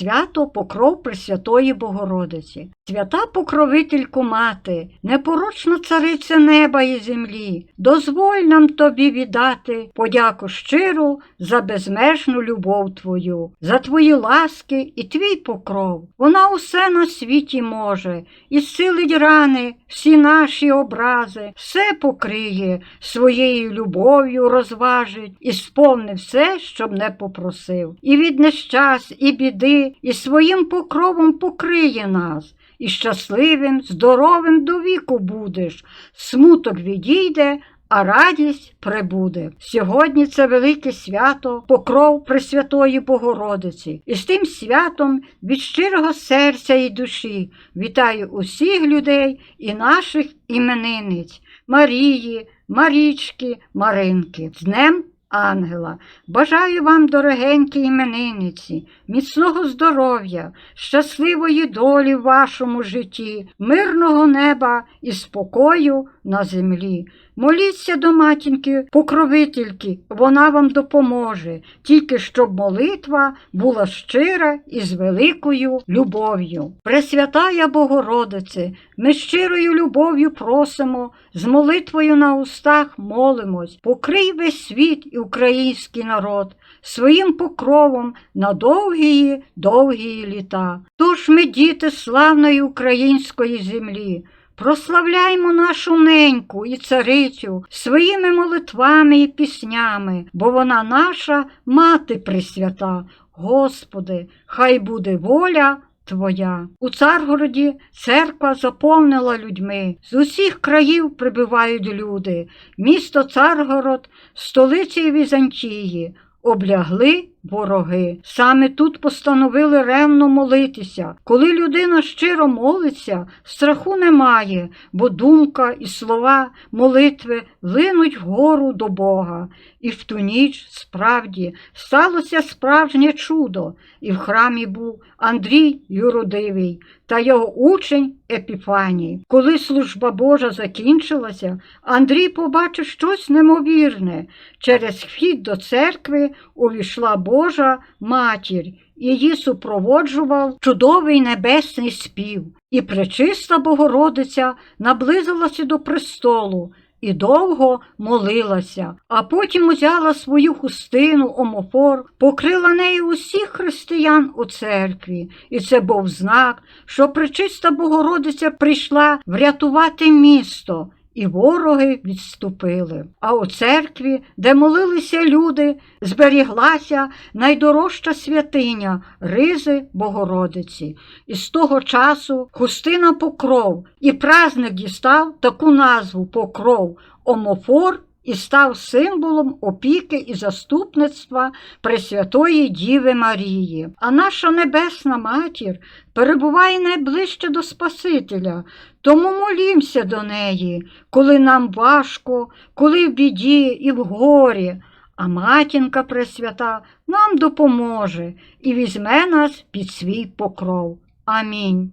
Свято Покров Пресвятої Богородиці. Свята покровительку мати, непорочна цариця неба і землі, дозволь нам тобі віддати подяку щиру за безмежну любов твою, за твої ласки і твій покров. Вона усе на світі може, і силить рани, всі наші образи, все покриє, своєю любов'ю розважить, і сповни все, щоб не попросив. І від нещасть, і біди, і своїм покровом покриє нас. І щасливим, здоровим до віку будеш, смуток відійде, а радість прибуде. Сьогодні це велике свято, покров Пресвятої Богородиці. І з тим святом від щирого серця і душі вітаю усіх людей і наших іменинниць Марії, Марічки, Маринки. З Днем Ангела. Бажаю вам, дорогенькі іменинниці, міцного здоров'я, щасливої долі в вашому житті, мирного неба і спокою на землі. Моліться до матінки, покровительки, вона вам допоможе, тільки щоб молитва була щира і з великою любов'ю. Пресвятая Богородице, ми щирою любов'ю просимо, з молитвою на устах молимось, покрий весь світ і український народ своїм покровом на довгі, довгі літа. Тож ми, діти славної української землі. Прославляймо нашу неньку і царицю своїми молитвами і піснями, бо вона наша мати пресвята. Господи, хай буде воля Твоя. У Царгороді церква заповнила людьми. З усіх країв прибувають люди. Місто Царгород, столиці Візантії. Облягли вороги. Саме тут постановили ревно молитися. Коли людина щиро молиться, страху немає, бо думка і слова молитви линуть вгору до Бога. І в ту ніч справді сталося справжнє чудо, і в храмі був Андрій Юродивий та його учень Епіфаній. Коли служба Божа закінчилася, Андрій побачив щось немовірне. Через вхід до церкви увійшла Божа матір, її супроводжував чудовий небесний спів, і пречиста Богородиця наблизилася до престолу. І довго молилася, а потім узяла свою хустину, омофор, покрила нею усіх християн у церкві, і це був знак, що пречиста Богородиця прийшла врятувати місто. І вороги відступили. А у церкві, де молилися люди, зберіглася найдорожча святиня Ризи Богородиці. І з того часу хустина покров, і праздник дістав таку назву покров омофор і став символом опіки і заступництва Пресвятої Діви Марії. А наша Небесна Матір перебуває найближче до Спасителя, тому молімся до неї, коли нам важко, коли в біді і в горі. А матінка Пресвята нам допоможе і візьме нас під свій покров. Амінь.